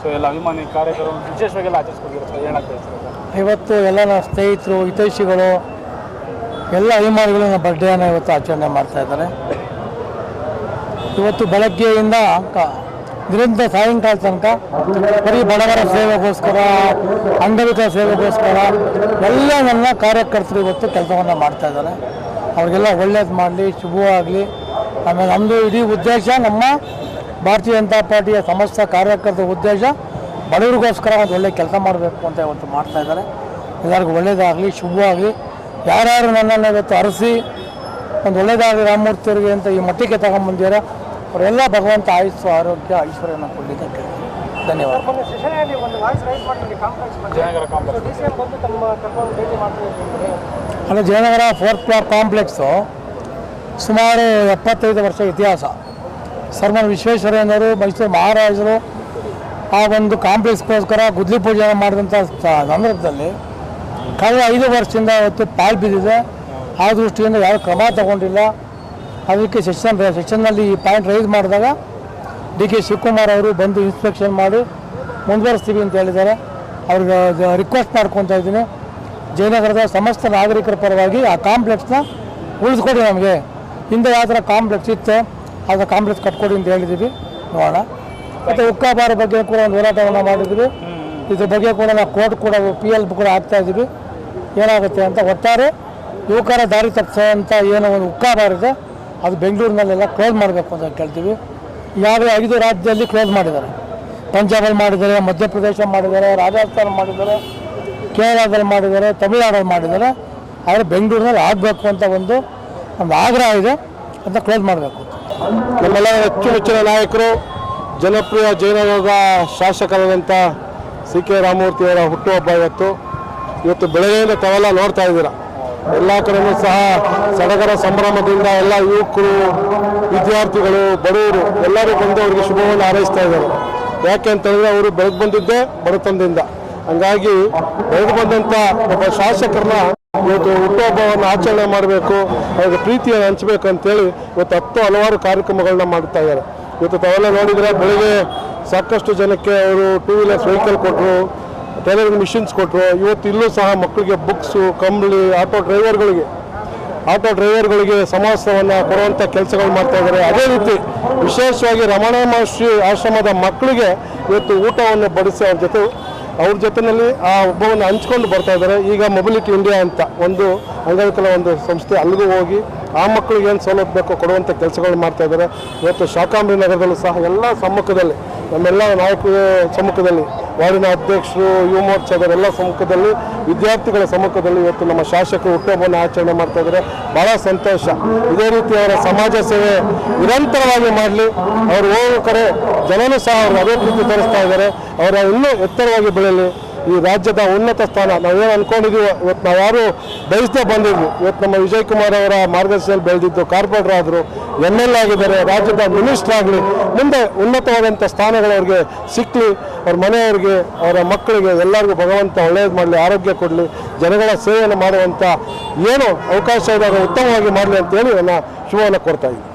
So ಎಲ್ಲ ಅಭಿಮಾನಿ ಕಾರ್ಯಕರ್ತರು ವಿಶೇಷವಾಗಿ ಎಲ್ಲ ಆಚರಿಸ್ಕೊಂಡಿರೋ ಸೊ ಏನಾಗ್ತಾ ಇವತ್ತು ಎಲ್ಲ ನನ್ನ ಸ್ನೇಹಿತರು, ಹಿತೈಷಿಗಳು, ಎಲ್ಲ ಅಭಿಮಾನಿಗಳು ನನ್ನ ಬರ್ಡೇನ ಇವತ್ತು ಆಚರಣೆ ಮಾಡ್ತಾ ಇದ್ದಾರೆ. ಇವತ್ತು ಬೆಳಗ್ಗೆಯಿಂದ ಇದರಿಂದ ಸಾಯಂಕಾಲ ತನಕ ಬರೀ ಬಡವರ ಸೇವೆಗೋಸ್ಕರ, ಅಂಗವಿಕಲ ಸೇವೆಗೋಸ್ಕರ ಎಲ್ಲ ನನ್ನ ಕಾರ್ಯಕರ್ತರು ಇವತ್ತು ಕೆಲಸವನ್ನು ಮಾಡ್ತಾ ಇದ್ದಾರೆ. ಅವ್ರಿಗೆಲ್ಲ ಒಳ್ಳೇದು ಮಾಡಲಿ, ಶುಭವಾಗಲಿ. ಆಮೇಲೆ ನಮ್ಮದು ಇಡೀ ಉದ್ದೇಶ ನಮ್ಮ ಭಾರತೀಯ ಜನತಾ ಪಾರ್ಟಿಯ ಸಮಸ್ತ ಕಾರ್ಯಕರ್ತರ ಉದ್ದೇಶ ಬಡವರಿಗೋಸ್ಕರ ಒಂದು ಒಳ್ಳೆ ಕೆಲಸ ಮಾಡಬೇಕು ಅಂತ ಇವತ್ತು ಮಾಡ್ತಾ ಇದ್ದಾರೆ. ಎಲ್ಲರಿಗೂ ಒಳ್ಳೇದಾಗಲಿ, ಶುಭವಾಗಲಿ. ಯಾರ್ಯಾರು ನನ್ನನ್ನು ಇವತ್ತು ಅರಸಿ, ಒಂದು ಒಳ್ಳೇದಾಗಲಿ ರಾಮಮೂರ್ತಿಯವರಿಗೆ ಅಂತ ಈ ಮಟ್ಟಿಗೆ ತಗೊಂಬಂದಿರೋ ಅವರೆಲ್ಲ ಭಗವಂತ ಆಯುಸ್ಸು, ಆರೋಗ್ಯ, ಐಶ್ವರ್ಯನ ಕೊಡಲಿಕ್ಕೆ ಧನ್ಯವಾದ. ಅಂದರೆ ಜಯನಗರ ಫೋರ್ತ್ ಫ್ಲಾರ್ ಕಾಂಪ್ಲೆಕ್ಸು ಸುಮಾರು ಎಪ್ಪತ್ತೈದು ವರ್ಷ ಇತಿಹಾಸ. ಸರ್ಮನ್ ವಿಶ್ವೇಶ್ವರಯ್ಯನವರು ಮೈಸೂರು ಮಹಾರಾಜರು, ಆ ಒಂದು ಕಾಂಪ್ಲೆಕ್ಸ್ಗೋಸ್ಕರ ಗುದ್ಲಿ ಪೂಜೆ ಮಾಡಿದಂಥ ಸಂದರ್ಭದಲ್ಲಿ ಕಳೆದ ಐದು ವರ್ಷದಿಂದ ಇವತ್ತು ಪಾಲ್ ಬಿದ್ದಿದೆ. ಆ ದೃಷ್ಟಿಯಿಂದ ಯಾರು ಕ್ರಮ ತಗೊಂಡಿಲ್ಲ. ಅದಕ್ಕೆ ಸೆಷನ್, ಸೆಷನ್ನಲ್ಲಿ ಈ ಪಾಯಿಂಟ್ ರೈಸ್ ಮಾಡಿದಾಗ ಡಿ ಕೆ ಶಿವಕುಮಾರ್ ಅವರು ಬಂದು ಇನ್ಸ್ಪೆಕ್ಷನ್ ಮಾಡಿ ಮುಂದುವರಿಸ್ತೀವಿ ಅಂತ ಹೇಳಿದ್ದಾರೆ. ಅವ್ರಿಗೆ ರಿಕ್ವೆಸ್ಟ್ ಮಾಡ್ಕೊತಾ ಇದ್ದೀನಿ. ಜಯನಗರದ ಸಮಸ್ತ ನಾಗರಿಕರ ಪರವಾಗಿ ಆ ಕಾಂಪ್ಲೆಕ್ಸ್ನ ಉಳಿಸ್ಕೊಡಿ ನಮಗೆ. ಹಿಂದೆ ಯಾವ ಥರ ಕಾಂಪ್ಲೆಕ್ಸ್ ಇತ್ತು ಅದರ ಕಾಂಪ್ಲೆಕ್ಸ್ ಕಟ್ಕೊಡಿ ಅಂತ ಹೇಳಿದ್ದೀವಿ. ನೋಡೋಣ. ಮತ್ತು ಉಕ್ಕಾಬಾರ ಬಗ್ಗೆ ಕೂಡ ಒಂದು ಹೋರಾಟವನ್ನು ಮಾಡಿದ್ವಿ ಇದ್ರ ಬಗ್ಗೆ ಕೂಡ ನಾವು ಕೋರ್ಟ್ ಕೂಡ ಪಿ ಎಲ್ ಕೂಡ ಆಗ್ತಾ ಇದ್ದೀವಿ. ಏನಾಗುತ್ತೆ ಅಂತ ಒಟ್ಟಾರೆ ಯುವಕರ ದಾರಿ ತಪ್ಪಿಸೋಂಥ ಏನೋ ಒಂದು ಉಕ್ಕಾಬಾರ ಇದೆ. ಅದು ಬೆಂಗಳೂರಿನಲ್ಲೆಲ್ಲ ಕ್ಲೋಸ್ ಮಾಡಬೇಕು ಅಂತ ಕೇಳ್ತೀವಿ. ಈಗಾಗಲೇ ಐದು ರಾಜ್ಯದಲ್ಲಿ ಕ್ಲೋಸ್ ಮಾಡಿದ್ದಾರೆ. ಪಂಜಾಬಲ್ಲಿ ಮಾಡಿದ್ದಾರೆ ಮಧ್ಯಪ್ರದೇಶ ಮಾಡಿದ್ದಾರೆ, ರಾಜಸ್ಥಾನ ಮಾಡಿದ್ದಾರೆ, ಕೇರಳದಲ್ಲಿ ಮಾಡಿದ್ದಾರೆ, ತಮಿಳುನಾಡಲ್ಲಿ ಮಾಡಿದ್ದಾರೆ. ಆದರೆ ಬೆಂಗಳೂರಿನಲ್ಲಿ ಆಗಬೇಕು ಅಂತ ಒಂದು ಒಂದು ಆಗ್ರಹ ಇದೆ ಅಂತ ಕ್ಲೋಸ್ ಮಾಡಬೇಕು. ನಮ್ಮೆಲ್ಲ ಅಚ್ಚುಮೆಚ್ಚಿನ ನಾಯಕರು, ಜನಪ್ರಿಯ ಜೈನಯೋಗ ಶಾಸಕರಾದಂಥ ಸಿ ಕೆ ರಾಮಮೂರ್ತಿಯವರ ಹುಟ್ಟುಹಬ್ಬ ಇವತ್ತು. ಇವತ್ತು ಬೆಳಗ್ಗೆಯಿಂದ ತಾವೆಲ್ಲ ನೋಡ್ತಾ ಇದ್ದೀರಾ. ಎಲ್ಲ ಕಡೆಯೂ ಸಹ ಸಡಗರ ಸಂಭ್ರಮದಿಂದ ಎಲ್ಲ ಯುವಕರು, ವಿದ್ಯಾರ್ಥಿಗಳು, ಬಡವರು ಎಲ್ಲರೂ ಬಂದು ಅವರಿಗೆ ಶುಭವನ್ನು ಹಾರೈಸ್ತಾ ಇದ್ದಾರೆ. ಯಾಕೆ ಅಂತಂದರೆ ಅವರು ಬೆಳೆದು ಬಂದಿದ್ದೇ ಬಡತನದಿಂದ. ಹಂಗಾಗಿ ಬೆಳೆದು ಬಂದಂಥ ಒಬ್ಬ ಶಾಸಕರನ್ನ ಇವತ್ತು ಹುಟ್ಟುಹಬ್ಬವನ್ನು ಆಚರಣೆ ಮಾಡಬೇಕು, ಅವ್ರಿಗೆ ಪ್ರೀತಿಯನ್ನು ಹಂಚಬೇಕು ಅಂತೇಳಿ ಇವತ್ತು ಹತ್ತು ಹಲವಾರು ಕಾರ್ಯಕ್ರಮಗಳನ್ನ ಮಾಡ್ತಾ ಇದ್ದಾರೆ. ಇವತ್ತು ತಾವೆಲ್ಲ ನೋಡಿದರೆ ಬೆಳಿಗ್ಗೆ ಸಾಕಷ್ಟು ಜನಕ್ಕೆ ಅವರು ಟೂ ವೀಲರ್ಸ್ ವೆಹಿಕಲ್ ಕೊಟ್ಟರು ಟೈಲರಿಂಗ್ ಮಿಷಿನ್ಸ್ ಕೊಟ್ಟರು ಇವತ್ತು ಇಲ್ಲೂ ಸಹ ಮಕ್ಕಳಿಗೆ ಬುಕ್ಸು ಕಂಬಳಿ ಆಟೋ ಡ್ರೈವರ್ಗಳಿಗೆ ಆಟೋ ಡ್ರೈವರ್ಗಳಿಗೆ ಸಮಾಸವನ್ನು ಕೊಡುವಂಥ ಕೆಲಸಗಳು ಮಾಡ್ತಾ ಇದ್ದಾರೆ. ಅದೇ ರೀತಿ ವಿಶೇಷವಾಗಿ ರಮಣ ಮಹರ್ಷಿ ಆಶ್ರಮದ ಮಕ್ಕಳಿಗೆ ಇವತ್ತು ಊಟವನ್ನು ಬಡಿಸಿ ಅವ್ರ ಜೊತೆ ಅವ್ರ ಜೊತೆಯಲ್ಲಿ ಆ ಒಬ್ಬವನ್ನು ಹಂಚ್ಕೊಂಡು ಬರ್ತಾ ಇದ್ದಾರೆ. ಈಗ ಮೊಬಿಲಿಟಿ ಇಂಡಿಯಾ ಅಂತ ಒಂದು ಅಂಗವಿಕಲ ಒಂದು ಸಂಸ್ಥೆ ಅಲ್ಲಿಗೂ ಹೋಗಿ ಆ ಮಕ್ಕಳಿಗೆ ಏನು ಸೌಲಭ್ಯ ಬೇಕೋ ಕೊಡುವಂಥ ಕೆಲಸಗಳು ಮಾಡ್ತಾ ಇದ್ದಾರೆ. ಇವತ್ತು ಶಾಕಾಂಬರಿ ನಗರದಲ್ಲೂ ಸಹ ಎಲ್ಲ ಸಮ್ಮುಖದಲ್ಲಿ, ನಮ್ಮೆಲ್ಲ ನಾಯಕರ ಸಮ್ಮುಖದಲ್ಲಿ ವಾರ್ಡಿನ ಅಧ್ಯಕ್ಷರು ಯುವ ಮೋರ್ಚಾದವರೆಲ್ಲ ಸಮ್ಮುಖದಲ್ಲಿ, ವಿದ್ಯಾರ್ಥಿಗಳ ಸಮ್ಮುಖದಲ್ಲಿ ಇವತ್ತು ನಮ್ಮ ಶಾಸಕರು ಹುಟ್ಟುಹಬ್ಬವನ್ನು ಆಚರಣೆ ಮಾಡ್ತಾ ಇದ್ದಾರೆ. ಬಹಳ ಸಂತೋಷ. ಇದೇ ರೀತಿ ಅವರ ಸಮಾಜ ಸೇವೆ ನಿರಂತರವಾಗಿ ಮಾಡಲಿ. ಅವರು ಹೋಗೋ ಕಡೆ ಜನನೂ ಸಹ ಅವರು ಅದೇ ಪ್ರೀತಿ ತೋರಿಸ್ತಾ ಇದ್ದಾರೆ. ಅವರ ಇನ್ನೂ ಎತ್ತರವಾಗಿ ಬೆಳೆಯಲಿ ಈ ರಾಜ್ಯದ ಉನ್ನತ ಸ್ಥಾನ. ನಾವೇನು ಅನ್ಕೊಂಡಿದೀವಿ ಇವತ್ತು ನಾವು ಯಾರು ಬಯಸದೆ ಬಂದಿದ್ವಿ. ಇವತ್ತು ನಮ್ಮ ವಿಜಯ್ ಕುಮಾರ್ ಅವರ ಮಾರ್ಗದರ್ಶನದಲ್ಲಿ ಬೆಳೆದಿದ್ದು ಕಾರ್ಪೊರೇಟರ್ ಆದರು ಎಂ ಎಲ್ ಆಗಿದ್ದಾರೆ, ರಾಜ್ಯದ ಮಿನಿಸ್ಟರ್ ಆಗಲಿ, ಮುಂದೆ ಉನ್ನತವಾದಂಥ ಸ್ಥಾನಗಳು ಅವ್ರಿಗೆ ಸಿಕ್ಕಲಿ ಅವ್ರ ಮನೆಯವ್ರಿಗೆ, ಅವರ ಮಕ್ಕಳಿಗೆ, ಎಲ್ಲರಿಗೂ ಭಗವಂತ ಒಳ್ಳೆಯದು ಮಾಡಲಿ, ಆರೋಗ್ಯ ಕೊಡಲಿ, ಜನಗಳ ಸೇವೆಯನ್ನು ಮಾಡುವಂಥ ಏನು ಅವಕಾಶ ಇದ್ದಾಗ ಉತ್ತಮವಾಗಿ ಮಾಡಲಿ ಅಂತೇಳಿ ನನ್ನ ಶುಭವನ್ನು ಕೊಡ್ತಾ ಇದ್ದೀನಿ.